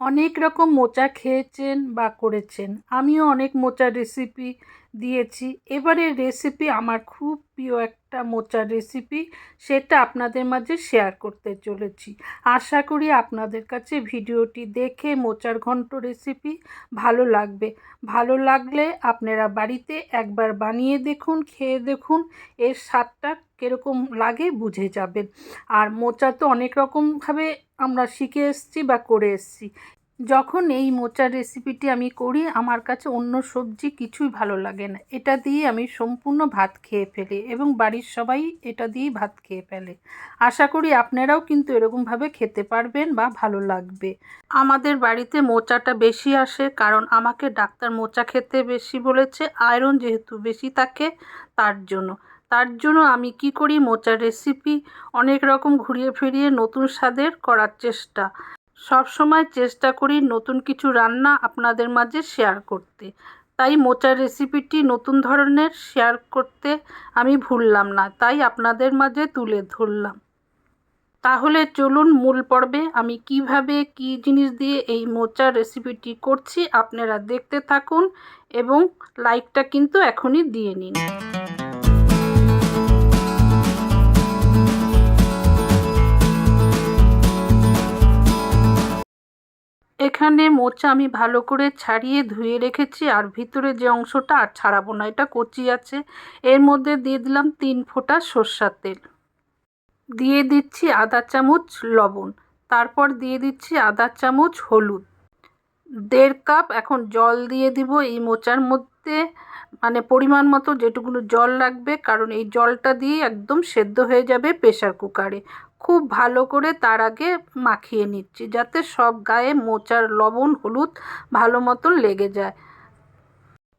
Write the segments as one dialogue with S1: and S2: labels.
S1: অনেক রকম মোচা খেয়েছেন বা করেছেন। আমিও অনেক মোচার রেসিপি দিয়েছি। এবারের রেসিপি আমার খুব প্রিয় একটা মোচার রেসিপি সেটা আপনাদের মাঝে শেয়ার করতে চলেছি। আশা করি আপনাদের কাছে ভিডিওটি দেখে মোচার ঘন্ট রেসিপি ভালো লাগবে। ভালো লাগলে আপনারা বাড়িতে একবার বানিয়ে দেখুন, খেয়ে দেখুন। এর স্বাদটা কীরকম লাগে বুঝে যাবেন আর মোচা তো অনেক রকমভাবে আমরা শিখে এসেছি বা করে এসেছি। যখন এই মোচার রেসিপিটি আমি করি, আমার কাছে অন্য সবজি কিছুই ভালো লাগে না। এটা দিয়ে আমি সম্পূর্ণ ভাত খেয়ে ফেলি এবং বাড়ির সবাই এটা দিয়েই ভাত খেয়ে ফেলে। আশা করি আপনারাও কিন্তু এরকমভাবে খেতে পারবেন বা ভালো লাগবে। আমাদের বাড়িতে মোচাটা বেশি আসে কারণ আমাকে ডাক্তার মোচা খেতে বেশি বলেছে। আয়রন যেহেতু বেশি থাকে, তার জন্য। তার জন্য আমি কি করি? মোচার রেসিপি অনেক রকম ঘুরিয়ে ফিরিয়ে নতুন স্বাদের করার চেষ্টা। সব সময় চেষ্টা করি নতুন কিছু রান্না আপনাদের মাঝে শেয়ার করতে। তাই মোচার রেসিপিটি নতুন ধরনের শেয়ার করতে আমি ভুললাম না, তাই আপনাদের মাঝে তুলে ধরলাম। তাহলে চলুন মূল পর্বে আমি কীভাবে কি জিনিস দিয়ে এই মোচার রেসিপিটি করছি, আপনারা দেখতে থাকুন এবং লাইকটা কিন্তু এখনই দিয়ে নিন। এখানে মোচা আমি ভালো করে ছাড়িয়ে ধুয়ে রেখেছি আর ভিতরে যে অংশটা আর ছাড়াবো না, এটা কচি আছে। এর মধ্যে দিয়ে দিলাম তিন ফোঁটা সর্ষার তেল। দিয়ে দিচ্ছি আধা চামচ লবণ, তারপর দিয়ে দিচ্ছি আধা চামচ হলুদ। দেড় কাপ এখন জল দিয়ে দিব এই মোচার মধ্যে মানে পরিমাণ মতো যেটুকুনো জল লাগবে, কারণ এই জলটা দিয়ে একদম সেদ্ধ হয়ে যাবে প্রেশার কুকারে। খুব ভালো করে তার আগে মাখিয়ে নিচ্ছি, যাতে সব গায়ে মোচার লবণ হলুদ ভালো মতন লেগে যায়।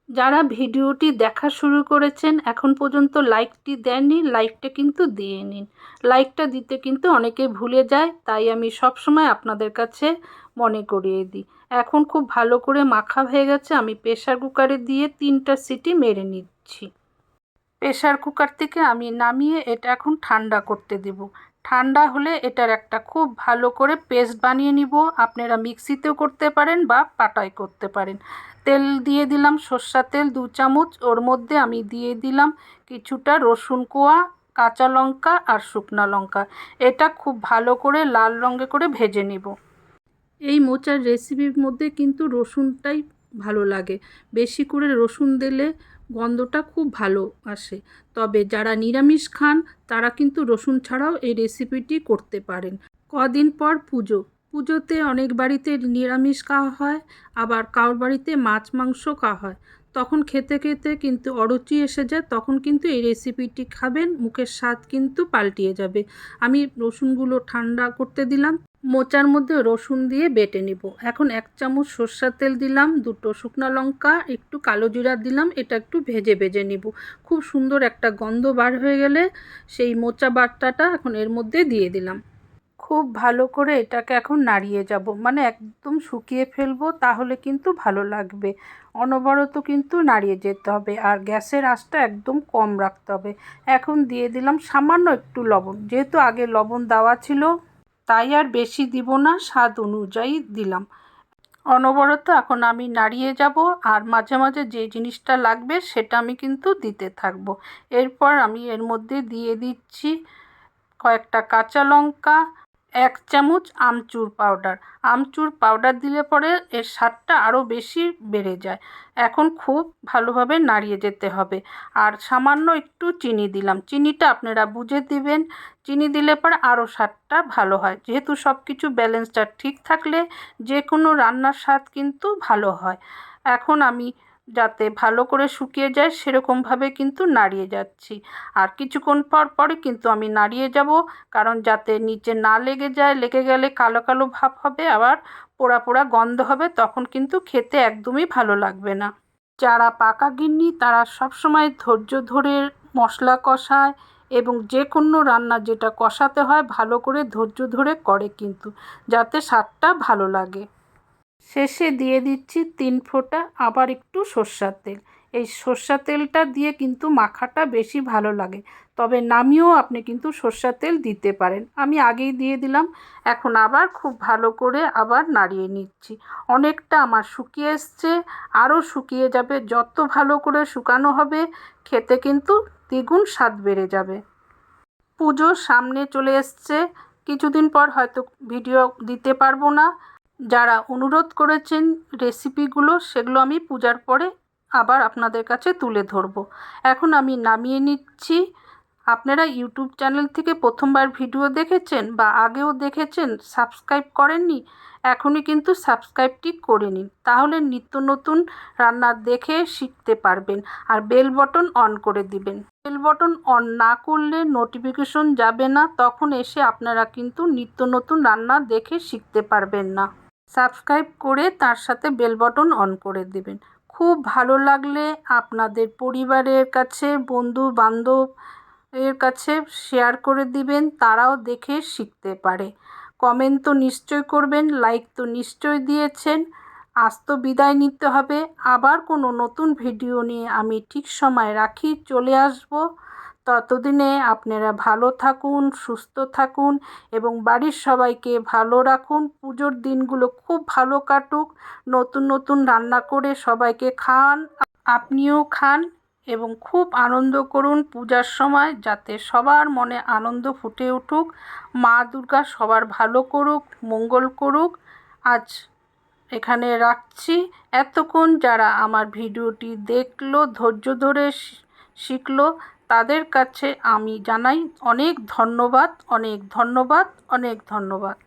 S1: যারা ভিডিওটি দেখা শুরু করেছেন, এখন পর্যন্ত লাইকটি দেননি, লাইকটা কিন্তু দিয়ে নিন। লাইকটা দিতে কিন্তু অনেকে ভুলে যায়, তাই আমি সব সময় আপনাদের কাছে মনে করিয়ে দিই। এখন খুব ভালো করে মাখা হয়ে গেছে, আমি প্রেশার কুকারে দিয়ে তিনটা সিটি মেরে নিচ্ছি। প্রেশার কুকার থেকে আমি নামিয়ে এটা এখন ঠান্ডা করতে দেব। ঠান্ডা হলে এটার একটা খুব ভালো করে পেস্ট বানিয়ে নিব। আপনারা মিক্সিতেও করতে পারেন বা পাটায় করতে পারেন। তেল দিয়ে দিলাম সর্ষা তেল দু চামচ। ওর মধ্যে আমি দিয়ে দিলাম কিছুটা রসুন কোয়া, কাঁচা লঙ্কা আর শুকনা লঙ্কা। এটা খুব ভালো করে লাল রঙে করে ভেজে নিব। এই মোচার রেসিপির মধ্যে কিন্তু রসুনটাই ভালো লাগে। বেশি করে রসুন দিলে গন্ধটা খুব ভালো আসে। তবে যারা নিরামিষ খান, তারা কিন্তু রসুন ছাড়াও এই রেসিপিটি করতে পারেন। কদিন পর পুজো। পুজোতে অনেক বাড়িতে নিরামিষ খাওয়া হয়, আবার কারোর বাড়িতে মাছ মাংস খাওয়া হয়। তখন খেতে খেতে কিন্তু অরুচি এসে যায়, তখন কিন্তু এই রেসিপিটি খাবেন, মুখের স্বাদ কিন্তু পাল্টিয়ে যাবে। আমি রসুনগুলো ঠান্ডা করতে দিলাম। মোচার মধ্যে রসুন দিয়ে বেটে নিব। এখন এক চামচ সর্ষার তেল দিলাম, দুটো শুকনো লঙ্কা, একটু কালো জিরা দিলাম, এটা একটু ভেজে ভেজে নিব। খুব সুন্দর একটা গন্ধ বার হয়ে গেলে সেই মোচা বাটাটা এখন এর মধ্যে দিয়ে দিলাম। খুব ভালো করে এটাকে এখন নাড়িয়ে যাব। মানে একদম শুকিয়ে ফেলব, তাহলে কিন্তু ভালো লাগবে। অনবরত কিন্তু নাড়িয়ে যেতে হবে আর গ্যাসের আঁচটা একদম কম রাখতে হবে। এখন দিয়ে দিলাম সামান্য একটু লবণ। যেহেতু আগে লবণ দেওয়া ছিল তাই আর বেশি দিব না, স্বাদ অনুযায়ী দিলাম। অনবরত এখন আমি নাড়িয়ে যাব আর মাঝে মাঝে যে জিনিসটা লাগবে সেটা আমি কিন্তু দিতে থাকব। এরপর আমি এর মধ্যে দিয়ে দিচ্ছি কয়েকটা কাঁচা লঙ্কা এক চামচ আমচুর পাউডার আমচুর পাউডার দিলে পরে এর স্বাদটা আরও বেশি বেড়ে যায়। এখন খুব ভালোভাবে নাড়িয়ে যেতে হবে। আর সামান্য একটু চিনি দিলাম। চিনিটা আপনারা বুঝে দিবেন। চিনি দিলে পরে আরও স্বাদটা ভালো হয়। যেহেতু সব কিছু ব্যালেন্সটা ঠিক থাকলে যে কোনো রান্নার স্বাদ কিন্তু ভালো হয়। এখন আমি যাতে ভালো করে শুকিয়ে যায় সেরকমভাবে কিন্তু নাড়িয়ে যাচ্ছি। আর কিছুক্ষণ পর পরে কিন্তু আমি নাড়িয়ে যাব, কারণ যাতে নিচে না লেগে যায়, লেগে গেলে কালো কালো ভাব হবে, আবার পোড়া পোড়া গন্ধ হবে, তখন কিন্তু খেতে একদমই ভালো লাগবে না। যারা পাকা গিন্নি, তারা সবসময় ধৈর্য ধরে মশলা কষায় এবং যে কোনো রান্না যেটা কষাতে হয়, ভালো করে ধৈর্য ধরে করে কিন্তু, যাতে স্বাদটা ভালো লাগে। শেষে দিয়ে দিচ্ছি তিন ফোঁটা, আবার একটু সর্ষার তেল। এই সর্ষা তেলটা দিয়ে কিন্তু মাখাটা বেশি ভালো লাগে, তবে নামিয়েও আপনি কিন্তু সর্ষার তেল দিতে পারেন। আমি আগেই দিয়ে দিলাম, এখন আবার খুব ভালো করে আবার নাড়িয়ে নিচ্ছি। অনেকটা আমার শুকিয়ে এসছে, আরও শুকিয়ে যাবে, যত ভালো করে শুকানো হবে, খেতে কিন্তু দ্বিগুণ স্বাদ বেড়ে যাবে। পুজো সামনে চলে এসছে, কিছুদিন পর হয়তো ভিডিও দিতে পারব না। যারা অনুরোধ করেছেন রেসিপিগুলো সেগুলো আমি পূজার পরে আবার আপনাদের কাছে তুলে ধরবো। এখন আমি নামিয়ে নিচ্ছি। আপনারা ইউটিউব চ্যানেল থেকে প্রথমবার ভিডিও দেখেছেন বা আগেও দেখেছেন, সাবস্ক্রাইব করেননি, এখনই কিন্তু সাবস্ক্রাইবটি করে নিন। তাহলে নিত্য নতুন রান্না দেখে শিখতে পারবেন আর বেল বটন অন করে দিবেন। বেল বটন অন না করলে নোটিফিকেশন যাবে না, তখন এসে আপনারা কিন্তু নিত্য নতুন রান্না দেখে শিখতে পারবেন না। সাবস্ক্রাইব করে তার সাথে বেল বটন অন করে দেবেন। খুব ভালো লাগলে আপনাদের পরিবারের কাছে বন্ধু বান্ধব এর কাছে শেয়ার করে দিবেন, তারাও দেখে শিখতে পারে। কমেন্ট তো নিশ্চয় করবেন, লাইক তো নিশ্চয় দিয়েছেন। আজ তো বিদায় নিতে হবে। আবার কোনো নতুন ভিডিও নিয়ে আমি ঠিক সময় রাখি, চলে আসব। ততদিনে আপনারা ভালো থাকুন, সুস্থ থাকুন এবং বাড়ির সবাইকে ভালো রাখুন। পুজোর দিনগুলো খুব ভালো কাটুক। নতুন নতুন রান্না করে সবাইকে খান, আপনিও খান এবং খুব আনন্দ করুন পূজার সময় যাতে সবার মনে আনন্দ ফুটে উঠুক। মা দুর্গা সবার ভালো করুক, মঙ্গল করুক। আজ এখানে রাখছি। এতক্ষণ যারা আমার ভিডিওটি দেখল ধৈর্য ধরে শিখলো। তাদের কাছে আমি জানাই অনেক ধন্যবাদ অনেক ধন্যবাদ অনেক ধন্যবাদ।